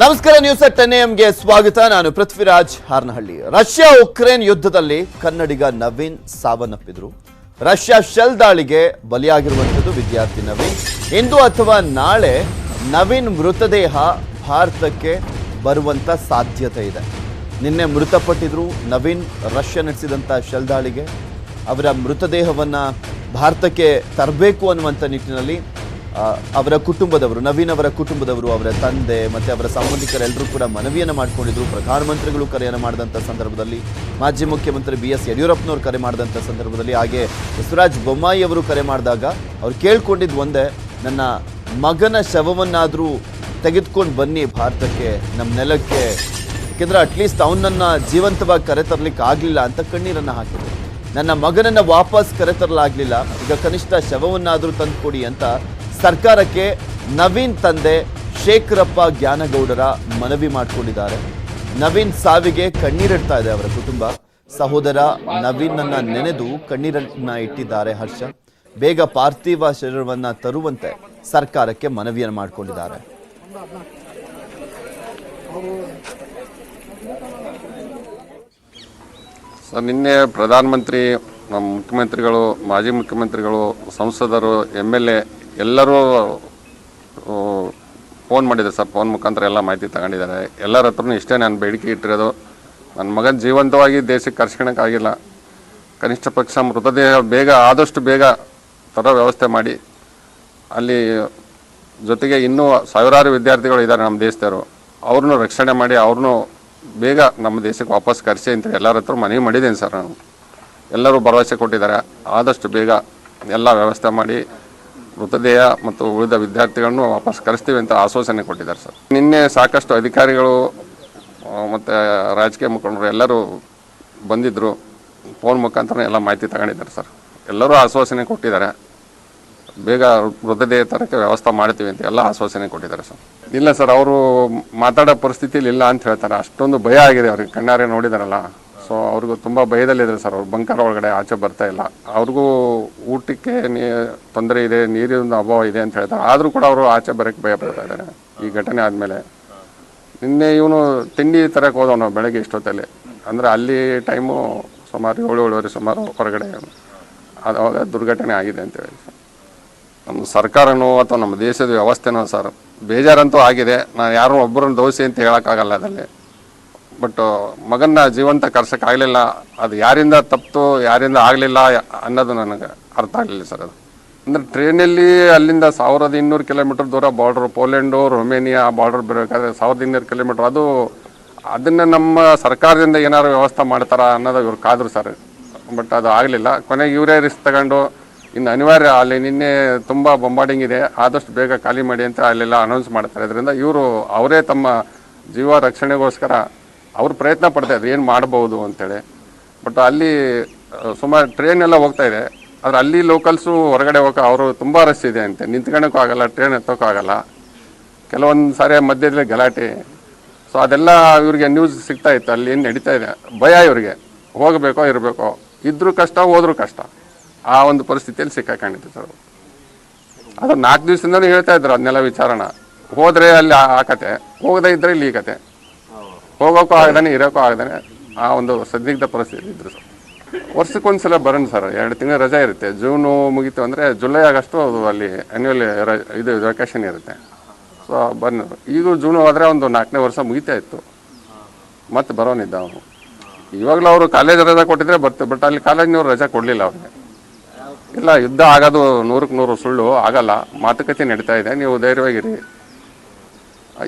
ನಮಸ್ಕಾರ news ten ಎಂಗೆ ಸ್ವಾಗತ. ನಾನು ಪೃಥ್ವಿರಾಜ್ ಹಾರ್ನಹಳ್ಳಿ. ರಷ್ಯಾ ಉಕ್ರೇನ್ ಯುದ್ಧದಲ್ಲಿ ಕನ್ನಡಿಗ ನವೀನ್ ಸಾವನ್ನಪ್ಪಿದ್ರು. ರಷ್ಯಾ ಶೆಲ್ ದಾಳಿಗೆ ಬಲಿಯಾಗಿರುವಂಥದ್ದು ವಿದ್ಯಾರ್ಥಿ ನವೀನ್. ಇಂದು ಅಥವಾ ನಾಳೆ ನವೀನ್ ಮೃತದೇಹ ಭಾರತಕ್ಕೆ ಬರುವಂತ ಸಾಧ್ಯತೆ ಇದೆ. ನಿನ್ನೆ ಮೃತಪಟ್ಟಿದ್ರು ನವೀನ್, ರಷ್ಯಾ ನಡೆಸಿದಂಥ ಶೆಲ್ ದಾಳಿಗೆ. ಅವರ ಮೃತದೇಹವನ್ನ ಭಾರತಕ್ಕೆ ತರಬೇಕು ಅನ್ನುವಂಥ ನಿಟ್ಟಿನಲ್ಲಿ ಅವರ ಕುಟುಂಬದವರು ನವೀನ್ ಅವರ ಕುಟುಂಬದವರು, ಅವರ ತಂದೆ ಮತ್ತೆ ಅವರ ಸಂಬಂಧಿಕರೆಲ್ಲರೂ ಕೂಡ ಮನವಿಯನ್ನು ಮಾಡಿಕೊಂಡಿದ್ರು. ಪ್ರಧಾನಮಂತ್ರಿಗಳು ಕರೆಯನ್ನು ಮಾಡಿದಂಥ ಸಂದರ್ಭದಲ್ಲಿ, ಮಾಜಿ ಮುಖ್ಯಮಂತ್ರಿ ಬಿ ಎಸ್ ಯಡಿಯೂರಪ್ಪನವರು ಕರೆ ಮಾಡಿದಂಥ ಸಂದರ್ಭದಲ್ಲಿ, ಹಾಗೆ ಸುರಾಜ್ ಬೊಮ್ಮಾಯಿ ಅವರು ಕರೆ ಮಾಡಿದಾಗ ಅವ್ರು ಕೇಳ್ಕೊಂಡಿದ್ದು ಒಂದೇ, ನನ್ನ ಮಗನ ಶವವನ್ನಾದರೂ ತೆಗೆದುಕೊಂಡು ಬನ್ನಿ ಭಾರತಕ್ಕೆ, ನಮ್ಮ ನೆಲಕ್ಕೆ. ಯಾಕೆಂದರೆ ಅಟ್ಲೀಸ್ಟ್ ಅವನನ್ನು ಜೀವಂತವಾಗಿ ಕರೆತರಲಿಕ್ಕೆ ಆಗಲಿಲ್ಲ ಅಂತ ಕಣ್ಣೀರನ್ನು ಹಾಕಿದ್ರು. ನನ್ನ ಮಗನನ್ನು ವಾಪಸ್ ಕರೆತರಲಾಗಲಿಲ್ಲ ಈಗ ಕನಿಷ್ಠ ಶವವನ್ನಾದರೂ ತಂದುಕೊಡಿ ಅಂತ ಸರ್ಕಾರಕ್ಕೆ ನವೀನ್ ತಂದೆ ಶೇಖರಪ್ಪ ಜ್ಞಾನಗೌಡರ ಮನವಿ ಮಾಡಿಕೊಂಡಿದ್ದಾರೆ. ನವೀನ್ ಸಾವಿಗೆ ಕಣ್ಣೀರಿಡ್ತಾ ಇದೆ ಅವರ ಕುಟುಂಬ. ಸಹೋದರ ನವೀನ್ನನ್ನ ನೆನೆದು ಕಣ್ಣೀರನ್ನ ಇಟ್ಟಿದ್ದಾರೆ ಹರ್ಷ. ಬೇಗ ಪಾರ್ಥಿವ ಶರೀರವನ್ನ ತರುವಂತೆ ಸರ್ಕಾರಕ್ಕೆ ಮನವಿಯನ್ನು ಮಾಡಿಕೊಂಡಿದ್ದಾರೆ. ಸರ್, ನಿನ್ನೆ ಪ್ರಧಾನಮಂತ್ರಿ, ನಮ್ಮ ಮುಖ್ಯಮಂತ್ರಿಗಳು, ಮಾಜಿ ಮುಖ್ಯಮಂತ್ರಿಗಳು, ಸಂಸದರು ಎಂ ಎಲ್ ಎ ಎಲ್ಲರೂ ಫೋನ್ ಮಾಡಿದ್ದಾರೆ ಸರ್. ಫೋನ್ ಮುಖಾಂತರ ಎಲ್ಲ ಮಾಹಿತಿ ತಗೊಂಡಿದ್ದಾರೆ. ಎಲ್ಲರ ಹತ್ರನೂ ಇಷ್ಟೇ ನಾನು ಬೇಡಿಕೆ ಇಟ್ಟಿರೋದು. ನನ್ನ ಮಗನ ಜೀವಂತವಾಗಿ ದೇಶಕ್ಕೆ ಕರ್ಸ್ಕೊಳಕ್ಕಾಗಿಲ್ಲ. ಕನಿಷ್ಠ ಪಕ್ಷ ಮೃತದೇಹ ಬೇಗ, ಆದಷ್ಟು ಬೇಗ ತರೋ ವ್ಯವಸ್ಥೆ ಮಾಡಿ. ಅಲ್ಲಿ ಜೊತೆಗೆ ಇನ್ನೂ ಸಾವಿರಾರು ವಿದ್ಯಾರ್ಥಿಗಳು ಇದ್ದಾರೆ ನಮ್ಮ ದೇಶದವರು. ಅವ್ರನ್ನೂ ರಕ್ಷಣೆ ಮಾಡಿ, ಅವ್ರನ್ನೂ ಬೇಗ ನಮ್ಮ ದೇಶಕ್ಕೆ ವಾಪಸ್ ಕರೆಸಿ ಅಂತ ಎಲ್ಲರ ಹತ್ರ ಮನವಿ ಮಾಡಿದ್ದೀನಿ ಸರ್ ನಾನು. ಎಲ್ಲರೂ ಭರವಸೆ ಕೊಟ್ಟಿದ್ದಾರೆ. ಆದಷ್ಟು ಬೇಗ ಎಲ್ಲ ವ್ಯವಸ್ಥೆ ಮಾಡಿ ಮೃತದೇಹ ಮತ್ತು ಉಳಿದ ವಿದ್ಯಾರ್ಥಿಗಳನ್ನು ವಾಪಸ್ ಕರೆಸ್ತೀವಿ ಅಂತ ಆಶ್ವಾಸನೆ ಕೊಟ್ಟಿದ್ದಾರೆ ಸರ್. ನಿನ್ನೆ ಸಾಕಷ್ಟು ಅಧಿಕಾರಿಗಳು ಮತ್ತು ರಾಜಕೀಯ ಮುಖಂಡರು ಎಲ್ಲರೂ ಬಂದಿದ್ದರು ಫೋನ್ ಮುಖಾಂತರ ಎಲ್ಲ ಮಾಹಿತಿ ತಗೊಂಡಿದ್ದಾರೆ ಸರ್. ಎಲ್ಲರೂ ಆಶ್ವಾಸನೆ ಕೊಟ್ಟಿದ್ದಾರೆ. ಬೇಗ ಮೃತದೇಹ ತರಕ್ಕೆ ವ್ಯವಸ್ಥೆ ಮಾಡ್ತೀವಿ ಅಂತ ಎಲ್ಲ ಆಶ್ವಾಸನೆ ಕೊಟ್ಟಿದ್ದಾರೆ ಸರ್. ಇಲ್ಲ ಸರ್, ಅವರು ಮಾತಾಡೋ ಪರಿಸ್ಥಿತಿಲಿ ಇಲ್ಲ ಅಂತ ಹೇಳ್ತಾರೆ. ಅಷ್ಟೊಂದು ಭಯ ಆಗಿದೆ ಅವ್ರಿಗೆ. ಕಣ್ಣಾರೆ ನೋಡಿದಾರಲ್ಲ. ಸೊ ಅವ್ರಿಗೂ ತುಂಬ ಭಯದಲ್ಲಿದ್ದಾರೆ ಸರ್. ಅವ್ರು ಬಂಕರ್ ಒಳಗಡೆ ಆಚೆ ಬರ್ತಾ ಇಲ್ಲ. ಅವ್ರಿಗೂ ಊಟಕ್ಕೆ ನೀ, ತೊಂದರೆ ಇದೆ ನೀರಿನ ಅಭಾವ ಇದೆ ಅಂತ ಹೇಳ್ತಾರೆ. ಆದರೂ ಕೂಡ ಅವರು ಆಚೆ ಬರೋಕ್ಕೆ ಭಯ ಪಡ್ತಾ ಇದ್ದಾರೆ. ಈ ಘಟನೆ ಆದಮೇಲೆ. ನಿನ್ನೆ ಇವನು ತಿಂಡಿ ತರಕ್ಕೆ ಹೋದವನು ಬೆಳಗ್ಗೆ ಇಷ್ಟೊತ್ತಲ್ಲಿ. ಅಂದರೆ ಅಲ್ಲಿ ಟೈಮು ಸುಮಾರು ಏಳು, ಏಳುವರೆ ಸುಮಾರು ಹೊರಗಡೆ. ಅದಾವಾಗ ದುರ್ಘಟನೆ ಆಗಿದೆ ಅಂತೇಳಿ ಸರ್. ನಮ್ಮ ಸರ್ಕಾರನೋ ಅಥವಾ ನಮ್ಮ ದೇಶದ ವ್ಯವಸ್ಥೆನೋ ಸರ್, ಬೇಜಾರಂತೂ ಆಗಿದೆ. ನಾನು ಯಾರೂ ಒಬ್ಬರನ್ನ ದೋಷಿ ಅಂತ ಹೇಳೋಕ್ಕಾಗಲ್ಲ ಅದರಲ್ಲಿ. ಬಟ್ ಮಗನ್ನ ಜೀವಂತ ಕರ್ಸೋಕ್ಕಾಗಲಿಲ್ಲ ಅದು ಯಾರಿಂದ ತಪ್ಪಿತು ಯಾರಿಂದ ಆಗಲಿಲ್ಲ ಅನ್ನೋದು ನನಗೆ ಅರ್ಥ ಆಗಲಿಲ್ಲ ಸರ್ ಅದು. ಅಂದರೆ ಟ್ರೈನಲ್ಲಿ ಅಲ್ಲಿಂದ ಸಾವಿರದ ಇನ್ನೂರು ಕಿಲೋಮೀಟರ್ ದೂರ ಬಾರ್ಡ್ರು ಪೋಲೆಂಡು, ರೊಮೇನಿಯಾ ಬಾರ್ಡರ್ ಬರಬೇಕಾದ್ರೆ ಸಾವಿರದ ಇನ್ನೂರು ಕಿಲೋಮೀಟ್ರ್. ಅದು, ಅದನ್ನು ನಮ್ಮ ಸರ್ಕಾರದಿಂದ ಏನಾದ್ರು ವ್ಯವಸ್ಥೆ ಮಾಡ್ತಾರಾ ಅನ್ನೋದು ಇವ್ರು ಕಾದ್ರು ಸರ್. ಬಟ್ ಅದು ಆಗಲಿಲ್ಲ. ಕೊನೆಗೆ ಇವರೇ ರಿಸ್ಕ್ ತಗೊಂಡು, ಇನ್ನು ಅನಿವಾರ್ಯ ಅಲ್ಲಿ ನಿನ್ನೆ ತುಂಬ ಬೊಂಬಾರ್ಡಿಂಗ್ ಇದೆ. ಆದಷ್ಟು ಬೇಗ ಖಾಲಿ ಮಾಡಿ ಅಂತ ಅಲ್ಲೆಲ್ಲ ಅನೌನ್ಸ್ ಮಾಡ್ತಾರೆ. ಇದರಿಂದ ಇವರು, ಅವರೇ ತಮ್ಮ ಜೀವ ರಕ್ಷಣೆಗೋಸ್ಕರ ಅವ್ರು ಪ್ರಯತ್ನ ಪಡ್ತಾ ಇದ್ರು, ಏನು ಮಾಡ್ಬೋದು ಅಂತೇಳಿ. ಬಟ್ ಅಲ್ಲಿ ಸುಮಾರು ಟ್ರೈನ್ ಎಲ್ಲ ಹೋಗ್ತಾ ಇದೆ. ಆದ್ರೆ ಅಲ್ಲಿ ಲೋಕಲ್ಸು ಹೊರಗಡೆ ಹೋಗೋ ಅವರು ತುಂಬ ರಶ್ ಇದೆ ಅಂತೆ. ನಿಂತ್ಕೊಳಕ್ಕೂ ಆಗಲ್ಲ ಟ್ರೈನ್ ಎತ್ತೋಕ್ಕೂ ಆಗಲ್ಲ. ಕೆಲವೊಂದು ಸಾರಿ ಮಧ್ಯದಲ್ಲಿ ಗಲಾಟೆ. ಸೊ ಅದೆಲ್ಲ ಇವ್ರಿಗೆ ನ್ಯೂಸ್ ಸಿಗ್ತಾ ಇತ್ತು. ಅಲ್ಲಿ ಏನು ನಡೀತಾ ಇದೆ? ಭಯ ಇವ್ರಿಗೆ. ಹೋಗಬೇಕೋ, ಇರಬೇಕೋ. ಇದ್ರೂ ಕಷ್ಟ, ಹೋದ್ರೂ ಕಷ್ಟ. ಆ ಒಂದು ಪರಿಸ್ಥಿತಿಯಲ್ಲಿ ಸಿಕ್ಕಾಕೊಂಡಿತ್ತು ಸರ್. ಅದು ನಾಲ್ಕು ದಿವಸದಿಂದನೂ ಹೇಳ್ತಾ ಇದ್ರು, ಅದನ್ನೆಲ್ಲ ವಿಚಾರಣ ಹೋದರೆ ಅಲ್ಲಿ ಆ ಕತೆ. ಹೋಗದೇ ಇದ್ದರೆ ಇಲ್ಲಿ ಈ ಕತೆ. ಹೋಗೋಕ್ಕೂ ಆಗದಾನೆ, ಇರೋಕ್ಕೂ ಆಗದಾನೆ. ಆ ಒಂದು ಸಂದಿಗ್ಧ ಪರಿಸ್ಥಿತಿ ಇದ್ರು ಸರ್. ವರ್ಷಕ್ಕೊಂದ್ಸಲ ಬರೋಣ ಸರ್, ಎರಡು ತಿಂಗಳ ರಜೆ ಇರುತ್ತೆ. ಜೂನು ಮುಗೀತು ಅಂದರೆ ಜುಲೈ ಆಗಷ್ಟು ಅದು ಅಲ್ಲಿ ಆ್ಯನ್ಯುವಲ್ ಇದು ವೆಕೇಷನ್ ಇರುತ್ತೆ. ಸೊ ಬನ್ನಿ. ಈಗ ಜೂನು ಆದರೆ ಒಂದು ನಾಲ್ಕನೇ ವರ್ಷ ಮುಗಿತಾ ಇತ್ತು. ಮತ್ತೆ ಬರೋನಿದ್ದ ಅವನು. ಇವಾಗಲೂ ಅವರು ಕಾಲೇಜ್ ರಜೆ ಕೊಟ್ಟಿದ್ರೆ ಬರ್ತಾರೆ ಬಟ್ ಅಲ್ಲಿ ಕಾಲೇಜ್ನವ್ರು ರಜೆ ಕೊಡಲಿಲ್ಲ ಅವ್ರಿಗೆ. ಇಲ್ಲ, ಯುದ್ಧ ಆಗೋದು ನೂರಕ್ಕೆ ನೂರು ಸುಳ್ಳು, ಆಗಲ್ಲ. ಮಾತುಕತೆ ನಡೀತಾ ಇದೆ. ನೀವು ಧೈರ್ಯವಾಗಿರಿ.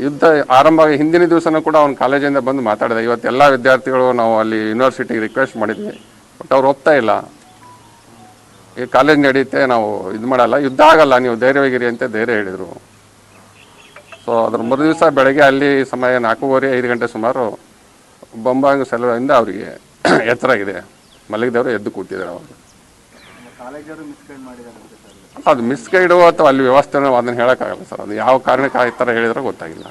ಯುದ್ಧ ಆರಂಭ ಹಿಂದಿನ ದಿವಸನೂ ಕೂಡ ಅವ್ನು ಕಾಲೇಜಿಂದ ಬಂದು ಮಾತಾಡಿದೆ. ಇವತ್ತು ಎಲ್ಲ ವಿದ್ಯಾರ್ಥಿಗಳು ನಾವು ಅಲ್ಲಿ ಯೂನಿವರ್ಸಿಟಿಗೆ ರಿಕ್ವೆಸ್ಟ್ ಮಾಡಿದ್ವಿ. ಬಟ್ ಅವ್ರು ಒಪ್ತಾ ಇಲ್ಲ. ಈ ಕಾಲೇಜ್ ನಡೆಯುತ್ತೆ ನಾವು ಇದು ಮಾಡಲ್ಲ. ಯುದ್ಧ ಆಗಲ್ಲ, ನೀವು ಧೈರ್ಯವಾಗಿರಿ ಅಂತ ಧೈರ್ಯ ಹೇಳಿದರು. ಸೊ ಅದ್ರ ಮೂರು ದಿವಸ ಬೆಳಗ್ಗೆ ಅಲ್ಲಿ ಸಮಯ ನಾಲ್ಕೂವರೆ, ಐದು ಗಂಟೆ ಸುಮಾರು ಬೊಂಬಾಂಗ್ ಸೆಲವಿಂದ ಅವರಿಗೆ ಎತ್ತರ ಆಗಿದೆ. ಮಲಗಿದವರು ಎದ್ದು ಕೂತಿದ್ದಾರೆ ಅವರು. ಅದು ಮಿಸ್ಗೈಡು ಅಥವಾ ಅಲ್ಲಿ ವ್ಯವಸ್ಥೆ ಅದನ್ನು ಹೇಳೋಕ್ಕಾಗಲ್ಲ ಸರ್. ಅದು ಯಾವ ಕಾರಣಕ್ಕೆ ಆ ಥರ ಹೇಳಿದ್ರೆ ಗೊತ್ತಾಗಿಲ್ಲ.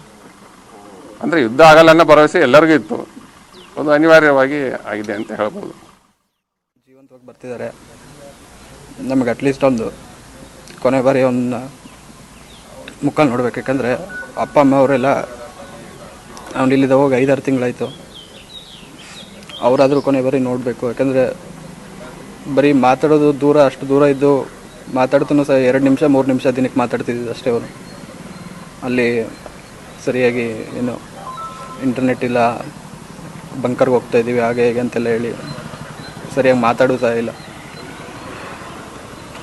ಅಂದರೆ ಯುದ್ಧ ಆಗಲ್ಲ ಅನ್ನೋ ಭರವಸೆ ಎಲ್ಲರಿಗೂ ಇತ್ತು. ಒಂದು ಅನಿವಾರ್ಯವಾಗಿ ಆಗಿದೆ ಅಂತ ಹೇಳ್ಬೋದು. ಜೀವಂತವಾಗಿ ಬರ್ತಿದ್ದಾರೆ. ನಮಗೆ ಅಟ್ಲೀಸ್ಟ್ ಒಂದು ಕೊನೆ ಬಾರಿ ಒಂದು ಮುಖ ನೋಡ್ಬೇಕು. ಯಾಕಂದರೆ ಅಪ್ಪ, ಅಮ್ಮ ಅವರೆಲ್ಲ ಅವ್ನು ಇಲ್ಲಿದ್ದ ಹೋಗಿ ಐದಾರು ತಿಂಗಳಾಯಿತು. ಅವರಾದರೂ ಕೊನೆ ಬಾರಿ ನೋಡಬೇಕು. ಯಾಕಂದರೆ ಬರೀ ಮಾತಾಡೋದು ದೂರ, ಅಷ್ಟು ದೂರ ಇದ್ದು ಮಾತಾಡ್ತಾನು ಸಹ ಎರಡು ನಿಮಿಷ, ಮೂರು ನಿಮಿಷ ದಿನಕ್ಕೆ ಮಾತಾಡ್ತಿದ್ದಿದ್ದು ಅಷ್ಟೇ ಅವರು. ಅಲ್ಲಿ ಸರಿಯಾಗಿ ಏನು ಇಂಟರ್ನೆಟ್ ಇಲ್ಲ ಬಂಕರ್ಗೆ ಹೋಗ್ತಾ ಇದ್ದೀವಿ, ಹಾಗೆ ಹೇಗೆ ಅಂತೆಲ್ಲ ಹೇಳಿ ಸರಿಯಾಗಿ ಮಾತಾಡೋ ಸಹ ಇಲ್ಲ.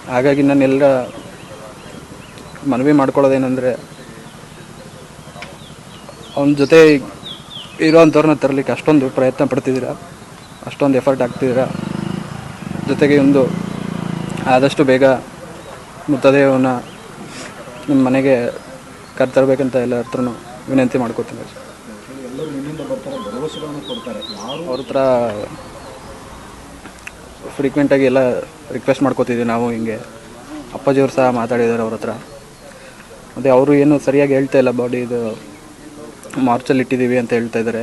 ಹಾಗಾಗಿ ನಾನೆಲ್ಲ ಮನವಿ ಮಾಡ್ಕೊಳ್ಳೋದೇನೆಂದರೆ, ಅವನ ಜೊತೆ ಇರೋವಂಥವ್ರನ್ನ ತರಲಿಕ್ಕೆ ಅಷ್ಟೊಂದು ಪ್ರಯತ್ನ ಪಡ್ತಿದ್ದೀರಾ? ಅಷ್ಟೊಂದು ಎಫರ್ಟ್ ಹಾಕ್ತಿದ್ದೀರಾ? ಜೊತೆಗೆ ಒಂದು ಆದಷ್ಟು ಬೇಗ ಮೃತದೇಹವನ್ನು ನಿಮ್ಮ ಮನೆಗೆ ಕರ್ತರಬೇಕಂತ ಎಲ್ಲ ಹತ್ರನೂ ವಿನಂತಿ ಮಾಡ್ಕೋತೀನಿ. ಅವ್ರ ಹತ್ರ ಫ್ರೀಕ್ವೆಂಟಾಗಿ ಎಲ್ಲ ರಿಕ್ವೆಸ್ಟ್ ಮಾಡ್ಕೋತಿದ್ವಿ ನಾವು ಹಿಂಗೆ. ಅಪ್ಪಾಜಿಯವ್ರು ಸಹ ಮಾತಾಡಿದ್ದಾರೆ ಅವ್ರ ಹತ್ರ. ಮತ್ತು ಅವರು ಏನು ಸರಿಯಾಗಿ ಹೇಳ್ತಾ ಇಲ್ಲ, ಬಾಡಿ, ಇದು ಮಾರ್ಚಲ್ಲಿ ಇಟ್ಟಿದ್ದೀವಿ ಅಂತ ಹೇಳ್ತಾ ಇದ್ದಾರೆ.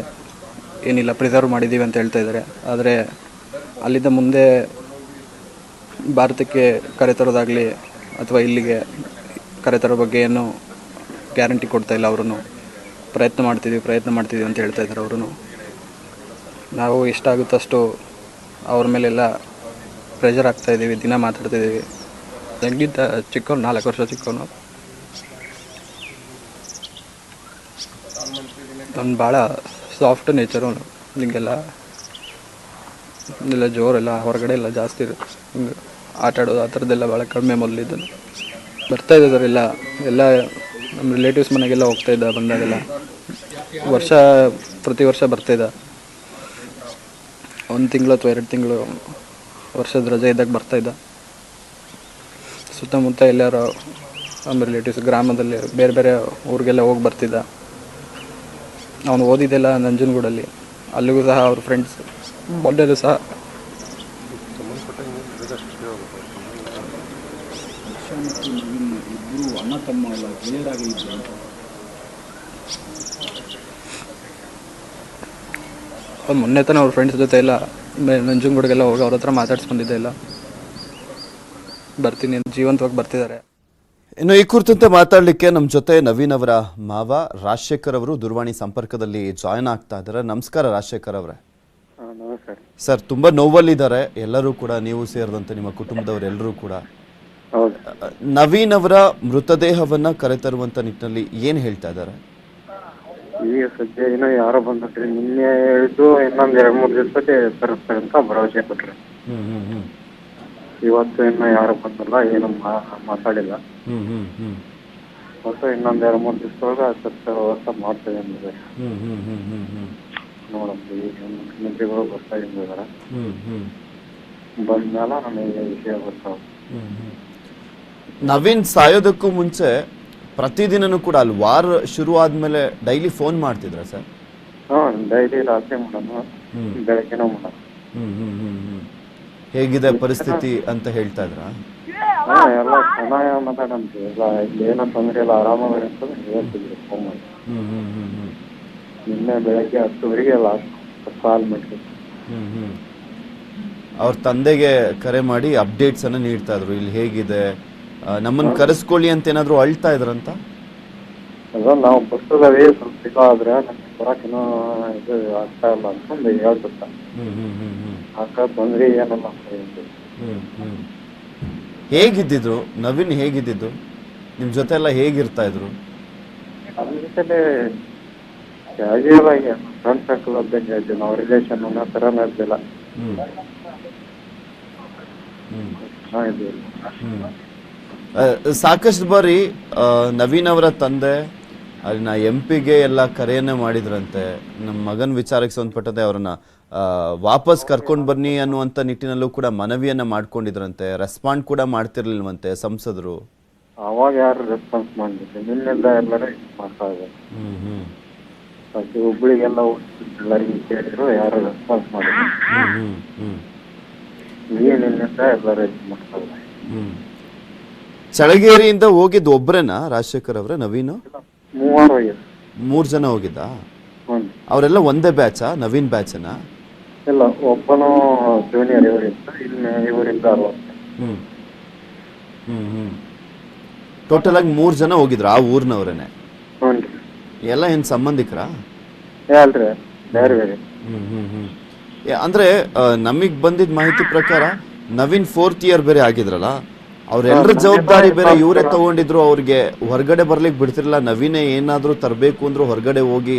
ಏನಿಲ್ಲ ಪ್ರಿಸರ್ವ್ ಮಾಡಿದ್ದೀವಿ ಅಂತ ಹೇಳ್ತಾ ಇದ್ದಾರೆ. ಆದರೆ ಅಲ್ಲಿಂದ ಮುಂದೆ ಭಾರತಕ್ಕೆ ಕರೆತರೋದಾಗಲಿ ಅಥವಾ ಇಲ್ಲಿಗೆ ಕರೆತರೋ ಬಗ್ಗೆ ಏನು ಗ್ಯಾರಂಟಿ ಕೊಡ್ತಾ ಇಲ್ಲ ಅವರು ಪ್ರಯತ್ನ ಮಾಡ್ತಿದ್ದೀವಿ ಪ್ರಯತ್ನ ಮಾಡ್ತಿದ್ದೀವಿ ಅಂತ ಹೇಳ್ತಾ ಇದ್ದಾರೆ ಅವರು ನಾವು ಎಷ್ಟಾಗುತ್ತಷ್ಟು ಅವ್ರ ಮೇಲೆಲ್ಲ ಪ್ರೆಷರ್ ಆಗ್ತಾ ಇದ್ದೀವಿ, ದಿನ ಮಾತಾಡ್ತಿದ್ದೀವಿ ಹೆಂಗಿದ್ದ ಚಿಕ್ಕವನು, ನಾಲ್ಕು ವರ್ಷ ಚಿಕ್ಕವನು? ಅವ್ನು ಭಾಳ ಸಾಫ್ಟ್ ನೇಚರು ಅವನು, ಹಿಂಗೆಲ್ಲ. ಎಲ್ಲ ಜೋರೆಲ್ಲ ಹೊರಗಡೆ ಎಲ್ಲ ಜಾಸ್ತಿ ಇರುತ್ತೆ ಹಿಂಗೆ ಆಟ ಆಡೋದು, ಆ ಥರದ್ದೆಲ್ಲ ಭಾಳ ಕಡಿಮೆ ಮೊದಲಿದ್ದು ಬರ್ತಾ ಇದ್ದಾರೆ ಎಲ್ಲ ಎಲ್ಲ ನಮ್ಮ ರಿಲೇಟಿವ್ಸ್ ಮನೆಗೆಲ್ಲ ಹೋಗ್ತಾ ಇದ್ದ, ಬಂದಾಗೆಲ್ಲ. ವರ್ಷ, ಪ್ರತಿ ವರ್ಷ ಬರ್ತಾ ಇದ್ದ ಒಂದು ತಿಂಗಳು ಅಥವಾ ಎರಡು ತಿಂಗಳು ವರ್ಷದ ರಜೆ ಇದ್ದಾಗ ಬರ್ತಾ ಇದ್ದ. ಸುತ್ತಮುತ್ತ ಎಲ್ಲರೂ ನಮ್ಮ ರಿಲೇಟಿವ್ಸ್ ಗ್ರಾಮದಲ್ಲಿ ಬೇರೆ ಬೇರೆ ಊರಿಗೆಲ್ಲ ಹೋಗಿ ಬರ್ತಿದ್ದ. ಅವನು ಓದಿದ್ದೆಲ್ಲ ನಂಜನಗೂಡಲ್ಲಿ. ಅಲ್ಲಿಗೂ ಸಹ ಅವ್ರ ಫ್ರೆಂಡ್ಸ್ ಮೊದಲೂ ಸಹ. ಅವ್ನು ಮೊನ್ನೆ ತಾನೇ ಅವ್ರ ಫ್ರೆಂಡ್ಸ್ ಜೊತೆ ಎಲ್ಲ ನಂಜುಂಗೂಡಿಗೆಲ್ಲ ನಂಜನಗೂಡಿಗೆಲ್ಲ ಹೋಗಿ ಅವ್ರ ಹತ್ರ ಮಾತಾಡ್ಸ್ಕೊಂಡಿದ್ದೆ ಎಲ್ಲ. ಬರ್ತೀನಿ ಜೀವಂತವಾಗಿ ಬರ್ತಿದ್ದಾರೆ ಇನ್ನು ಈ ಕುರಿತಂತೆ ಮಾತಾಡಲಿಕ್ಕೆ ನಮ್ಮ ಜೊತೆ ನವೀನ್ ಅವರ ಮಾವ ರಾಜಶೇಖರ್ ಅವರು ದೂರವಾಣಿ ಸಂಪರ್ಕದಲ್ಲಿ ಜಾಯ್ನ್ ಆಗ್ತಾ ಇದ್ದಾರೆ ನಮಸ್ಕಾರ ರಾಜಶೇಖರ್ ಅವರೇ. ನಮಸ್ಕಾರ. ಸರ್ ತುಂಬಾ ನೋವಲ್ಲಿದ್ದಾರೆ. ಎಲ್ಲರೂ ಕೂಡ ನೀವು ಸೇರಿದಂತೆ ನಿಮ್ಮ ಕುಟುಂಬದವರೆಲ್ಲರೂ ಕೂಡ. ಹೌದು. ನವೀನ್ ಅವರ ಮೃತದೇಹವನ್ನ ಕರೆತರುವಂತ ನಿಟ್ಟಿನಲ್ಲಿ ಏನ್ ಹೇಳ್ತಾ ಇದ್ದಾರೆ ಈಗ ಸದ್ಯ ಏನೋ ಯಾರೋ ಬಂದ್ರಿ ನಿನ್ನೆ ಹೇಳಿದ್ದು ಇನ್ನೊಂದ್ ಎರಡ್ ಮೂರ್ ದಿವಸಕ್ಕೆ ತರಿಸ್ತಾರೆ ಅಂತ ಭರವಸೆ ಕೊಟ್ರಿ. ಹ್ಮ್ ಹ್ಮ್ ಹ್ಮ್. ಇವತ್ತು ಇನ್ನ ಯಾರು ಬಂದಲ್ಲ ಏನು ಮಾ- ಮಾತಾಡಿಲ್ಲ. ಹ್ಮ್ ಹ್ಮ್ ಹ್ಮ್. ಹೊಸ ಇನ್ನೊಂದ್ ಎರಡ್ ಮೂರ್ ವ್ಯವಸ್ಥೆ ಮಾಡ್ತೇವೆ ಅಂದ್ರೆ ಹ್ಮ್ ಹ್ಮ್ ಹ್ಮ್ ಹ್ಮ್ ಹ್ಮ್. ನೋಡಮ್ಮ ಈಗ ಮುಖ್ಯಮಂತ್ರಿಗಳು ಬರ್ತಾ ಇದ್ದಾರೆ. ಹ್ಮ್ ಹ್ಮ್. ಬಂದ್ಮೇಲೆ ನಮಗೆ ವಿಷಯ ಬರ್ತಾವ ಹ್ಮ್ ಹ್ಮ್. ನವೀನ್ ಸಾಯೋದಕ್ಕೂ ಮುಂಚೆ ಪ್ರತಿದಿನನೂ ಕೂಡ ಅಲ್ಲಿ ವಾರ ಶುರು ಆದ್ಮೇಲೆ ಡೈಲಿ ಫೋನ್ ಮಾಡ್ತಿದ್ರ ಸರ್? ಹಾಂ ಡೈಲಿ ರಾತ್ರಿ ಮಾಡೋಣ. ಬೆಳಗ್ಗೆನೂ ಮಾಡೋಣ. ಹ್ಮ್ ಹ್ಮ್ ಹ್ಮ್ ಹ್ಮ್. ಹೇಗಿದೆ ಪರಿಸ್ಥಿತಿ ಅಂತ ಹೇಳ್ತಾ ಇದ್ರ? ಹಾ ಎಲ್ಲ ಚೆನ್ನಾಗಿ ಮಾತಾಡಂತ. ಎಲ್ಲ ಇಲ್ಲಿ ಏನೋ ತೊಂದ್ರೆ ಇಲ್ಲ ಆರಾಮಾಗಿ ಅಂತ ಹೇಳ್ತಿದ್ರು ಫೋನ್ ಮಾಡಿ. ಹ್ಮ್ ಹ್ಮ್ ಹ್ಮ್ ಹ್ಮ್. ನಿನ್ನೆ ಬೆಳಗ್ಗೆ ಹತ್ತುವರೆಗೆ ಲಾಸ್ಟ್ ಕಾಲ್ ಮಾಡಿದ್ರು. ಹ್ಮ್ ಹ್ಮ್. ಅವ್ರ ತಂದೆಗೆ ಕರೆ ಮಾಡಿ ಅಪ್ಡೇಟ್ಸ್ ಅನ್ನ ನೀಡ್ತಾ ಇದ್ರು. ಇಲ್ಲಿ ಹೇಗಿದೆ? ನಮ್ಮನ್ನ ಕರೆಸ್ಕೊಳ್ಳಿ ಅಂತ ಏನಾದ್ರು ಅಳ್ತಾ ಇದ್ರಂತ? ಅದ ನಾವು ಬರ್ತದವಿ ಸ್ವಲ್ಪ ಇದು ಆದ್ರೆ ನಮ್ಗೆ ಬರಕೇನೋ ಇದು ಆಗ್ತಾ ಇಲ್ಲ ಅಂತಂದು ಹೇಳ್ಬಿಟ್ಟ. ಹ್ಮ್ ಹ್ಮ್ ಹ್ಮ್ ಹ್ಮ್. ಆಕ ತೊಂದ್ರೆ ಏನಲ್ಲ ಅಂತ ಹೇಳಿದ್ರು. ಹ್ಮ್ ಹ್ಮ್. ಹೇಗಿದ್ದಿದ್ರು? ನವೀನ್ ಹೇಗಿದ್ದಿದ್ದು? ನಿಮ್ ಜೊತೆ ಎಲ್ಲ ಹೇಗಿರ್ತಾ ಇದ್ರು? ಅದ್ರ ಜೊತೆಲೆ ಕ್ಯಾಶುಯಲ್ ಆಗಿ ಫ್ರೆಂಡ್ ಸರ್ಕಲ್ ಅದ್ದಂಗೆ ಇದ್ವಿ ನಾವು ರಿಲೇಷನ್ ಅನ್ನೋ ಥರನೇ ಇದ್ದಿಲ್ಲ ಹ್ಮ್ ಹ್ಮ್. ಚೆನ್ನಾಗಿದ್ವಿ. ಹ್ಮ್. ಸಾಕಷ್ಟು ಬಾರಿ ನವೀನ್ ಅವರ ತಂದೆ ಅಲ್ಲಿನ ಎಂ ಪಿಗೆ ಎಲ್ಲ ಕರೆಯನ್ನೇ ಮಾಡಿದ್ರಂತೆ. ನಮ್ಮ ಮಗನ ವಿಚಾರಕ್ಕೆ ಸಂಬಂಧಪಟ್ಟದೆ ಅವ್ರನ್ನ ವಾಪಸ್ ಕರ್ಕೊಂಡು ಬನ್ನಿ ಅನ್ನುವಂಥ ನಿಟ್ಟಿನಲ್ಲೂ ಕೂಡ ಮನವಿಯನ್ನ ಮಾಡ್ಕೊಂಡಿದ್ರಂತೆ. ರೆಸ್ಪಾಂಡ್ ಕೂಡ ಮಾಡ್ತಿರ್ಲಿಲ್ವಂತೆ ಸಂಸದರು? ಅವಾಗ ಯಾರು ರೆಸ್ಪಾನ್ಸ್ ಮಾಡಿದ್ರು ನಿನ್ನೆಲ್ಲ ಎಲ್ಲರೂ ಮಾಡ್ತಾ ಇದ್ದಾರೆ. ಹ್ಮ್ ಹ್ಮ್. ಬಾಕಿ ಹುಬ್ಳಿಗೆಲ್ಲ ಎಲ್ಲರಿಗೆ ಕೇಳಿದ್ರು ಯಾರು ರೆಸ್ಪಾನ್ಸ್ ಮಾಡಿದ್ರು ನಿನ್ನಿಂದ ಎಲ್ಲರೂ ಮಾಡ್ತಾ ಇದ್ದಾರೆ. ಹ್ಮ್. ಚಳಗೇರಿಯಿಂದ ಹೋಗಿದ್ದು ಒಬ್ರೇನಾ? ರಾಜಶೇಖರ್ ಅವರೇ ನವೀನ್? ಮೂವರು ಹೋಗಿದ್ರು. ಮೂರ್ ಜನ ಹೋಗಿದ್ದ? ಹ್ಞೂ ಅವರೆಲ್ಲ ಒಂದೇ ಬ್ಯಾಚ ನವೀನ್ ಬ್ಯಾಚನಾ? ಇಲ್ಲ ಒಬ್ಬನು ಜೂನಿಯರ್ ಇವರಿಂದ ಇನ್ನು ಇವರಿಂದ ಅರವತ್ತು ಹ್ಮ್. ಹ್ಮ್ ಹ್ಮ್. ಟೋಟಲ್ ಆಗಿ ಮೂರ್ ಜನ ಹೋಗಿದ್ರು ಆ ಊರ್ನವ್ರೇನೆ. ಹ್ಞೂ ರೀ ಎಲ್ಲ ಏನ್ ಸಂಬಂಧಿಕರಾ? ಏ ಅಲ್ರಿ. ಬೇರೆ ಬೇರೆ. ಅಂದ್ರೆ ನಮಗ್ ಬಂದಿದ್ ಮಾಹಿತಿ ಪ್ರಕಾರ ನವೀನ್ ಫೋರ್ತ್ ಇಯರ್ ಬೇರೆ ಆಗಿದ್ರಲ್ಲ? ಅವ್ರೆಲ್ಲರ ಜವಾಬ್ದಾರಿ ಬೇರೆ ಇವರೇ ತಗೊಂಡಿದ್ರು ಅವ್ರಿಗೆ ಹೊರಗಡೆ ಬರ್ಲಿಕ್ಕೆ ಬಿಡ್ತಿರ್ಲಿಲ್ಲ. ನವೀನೇ ಏನಾದ್ರು ತರಬೇಕು ಅಂದ್ರು ಹೊರಗಡೆ ಹೋಗಿ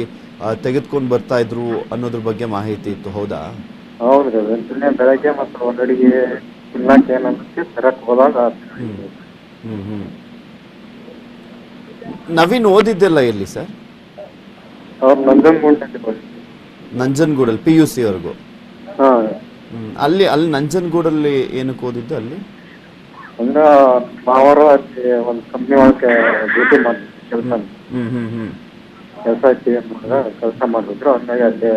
ತೆಗೆದುಕೊಂಡು ಬರ್ತಾ ಇದ್ರು ಅನ್ನೋದ್ರ ಬಗ್ಗೆ ಮಾಹಿತಿ ಇತ್ತು ಹೌದಾ? ವೆಂಟನೆ ಬೆಳಗ್ಗೆ ಮತ್ತು ಹೊರಗಡೆಗೆ ತಿನ್ನಕ್ಕೆ ಏನಂತ ತರಕ್ ಹೋದಾಗ ಹ್ಮ್ ಹ್ಮ್ ನವೀನ್ ಓದಿದ್ದೆಲ್ಲ ಎಲ್ಲಿ ಸರ್? ಅವ್ರು ಬಂದ್ರು ನಂಜನಗೂಡಲ್ಲಿ ಪಿ ಯು ಸಿ ಅವ್ರಿಗೂ ಅಲ್ಲಿ ಅಲ್ಲಿ ನಂಜನಗೂಡಲ್ಲಿ ಏನಕ್ಕೆ ಓದಿದ್ದು ಅಲ್ಲಿ? ಅಂದ್ರ ಮಾವರು ಅಲ್ಲಿ ಒಂದ್ ಕಂಪ್ನಿ ಒಳಗೆ ಡ್ಯೂಟಿ ಮಾಡಿ ಕೆಲಸ. ಹ್ಮ್ ಹ್ಮ್ ಹ್ಮ್ ಕೆಲಸ ಮಾಡಿದ್ರು ಹಂಗಾಗಿ ಅಲ್ಲೇ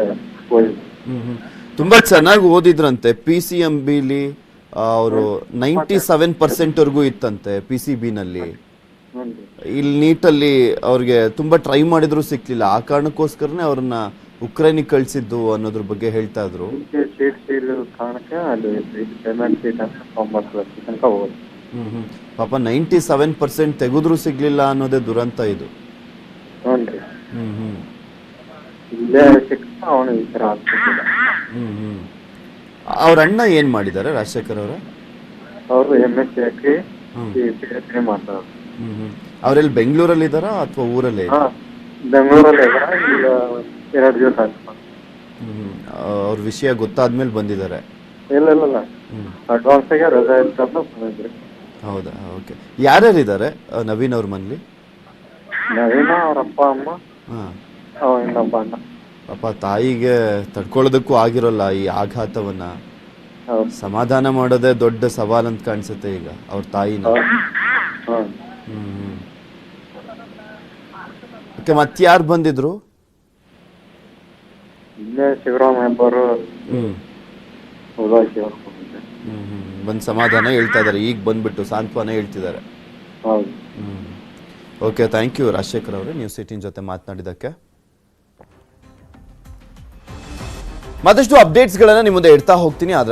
ಹೋಗಿದ್ರು. ತುಂಬಾ ಚೆನ್ನಾಗಿ ಓದಿದ್ರಂತೆ ಪಿ ಸಿ ಎಂ ಬಿಲಿ ಅವರು ನೈಂಟಿ ಸೆವೆನ್ ಪರ್ಸೆಂಟ್ ವರ್ಗೂ ಇತ್ತಂತೆ ಪಿ ಸಿ ಬಿ ನಲ್ಲಿ. ಹ್ಞೂ ಇಲ್ಲಿ ನೀಟಲ್ಲಿ ಅವ್ರಿಗೆ ತುಂಬಾ ಟ್ರೈ ಮಾಡಿದ್ರು ಸಿಕ್ಲಿಲ್ಲ ಆ ಕಾರಣಕ್ಕೋಸ್ಕರನೇ ಅವ್ರನ್ನ ಉಕ್ರೇನಿಗೆ ಕಳ್ಸಿದ್ದು ಅನ್ನೋದ್ರ ಬಗ್ಗೆ ಹೇಳ್ತಾ ಇದ್ರು. ಕಾರಣಕ್ಕೆ ಅಲ್ಲಿ ಪೇಮೆಂಟ್ ಸೀಟ್ ಅಂತ ಪಾಪ ನೈಂಟಿ ಸೆವೆನ್ ಪರ್ಸೆಂಟ್ ತೆಗೆದ್ರು ಸಿಗ್ಲಿಲ್ಲ ಅನ್ನೋದೇ ದುರಂತ ಇದು. ಹ್ಞೂ ಹ್ಮ್ ಹ್ಮ್. ಇಲ್ಲೇ ಸಿಕ್ಕ ಅವನು ಈ ಥರ ಆಗ್ತಿದ್ದಿಲ್ಲ ಹ್ಮ್ ಹ್ಮ್. ಅವ್ರ ಅಣ್ಣ ಏನ್ ಮಾಡಿದ್ದಾರೆ ರಾಜಶೇಖರ್ ಅವರ? ಅವರು ಎಂ ಎಸ್ ಸಿ ಹಾಕಿ ಹ್ಮ್. ಪಿ ಎಚ್ ಡಿ ಮಾಡ್ತಾರೆ. ಹ್ಮ್ ಹ್ಮ್. ಅವ್ರೆಲ್ಲಿ ಬೆಂಗಳೂರಲ್ಲಿ ಇದಾರಾ ಅಥವಾ ಊರಲ್ಲೇ? ಹಾ ಬೆಂಗಳೂರಲ್ಲಿ ಇದಾರೆ. ಈಗ ಎರಡು ದಿವಸ ಆಯ್ತು. ಹ್ಮ್ ಅವ್ರ ವಿಷಯ ಗೊತ್ತಾದ್ಮೇಲೆ ಬಂದಿದ್ದಾರೆ. ಇಲ್ಲ ಇಲ್ಲ ಇಲ್ಲ. ಹ್ಮ್. ಅಡ್ವಾನ್ಸ್ ಆಗಿ ರಜಾ ಇರ್ತಂತ ಬಂದಿದ್ರಿ ಹೌದಾ? ಓಕೆ ಯಾರ್ಯಾರಿದ್ದಾರೆ ಇದ್ದಾರೆ ನವೀನ್ ಅವ್ರ ಮನೇಲಿ? ನವೀನ ಅವ್ರ ಅಪ್ಪ ಅಮ್ಮ ಹಾ. ಇನ್ನೊಬ್ಬ ಅಣ್ಣ. ಪಾಪ ತಾಯಿಗೆ ತಡ್ಕೊಳ್ಳೋದಕ್ಕೂ ಆಗಿರೋಲ್ಲ ಈ ಆಘಾತವನ್ನ? ಹೌದು. ಸಮಾಧಾನ ಮಾಡೋದೇ ದೊಡ್ಡ ಸವಾಲ್ ಅಂತ ಕಾಣಿಸುತ್ತೆ ಈಗ ಅವ್ರ ತಾಯಿನ. ಹಾಂ ಹ್ಮ್ ಓಕೆ ಬಂದಿದ್ರು? ಇಲ್ಲೇ ಶಿವರಾಮ್ ಎಂಬರು ಹ್ಮ್. ಅವ್ರು ಬಂದಿದ್ದೆ ಹ್ಮ್ ಹ್ಮ್ ಬಂದ್ ಸಮಾಧಾನ ಹೇಳ್ತಾ ಇದ್ದಾರೆ. ಈಗ ಬಂದ್ಬಿಟ್ಟು ಸಾಂತ್ವನ ಹೇಳ್ತಿದ್ದಾರೆ. ಹೌದು. ಹ್ಮ್. ಓಕೆ ಥ್ಯಾಂಕ್ ಯು ರಾಜಶೇಖರ್ ಅವರೇ. ನ್ಯೂಸ್ ಏಟಿನ್ ಜೊತೆ ಮಾತನಾಡಿದಕ್ಕೆ ಮತ್ತಷ್ಟು ಅಪ್ಡೇಟ್ಸ್ಗಳನ್ನು ನಿಮ್ಮ ಮುಂದೆ ಇಡ್ತಾ ಹೋಗ್ತೀನಿ. ಆದ್ರೆ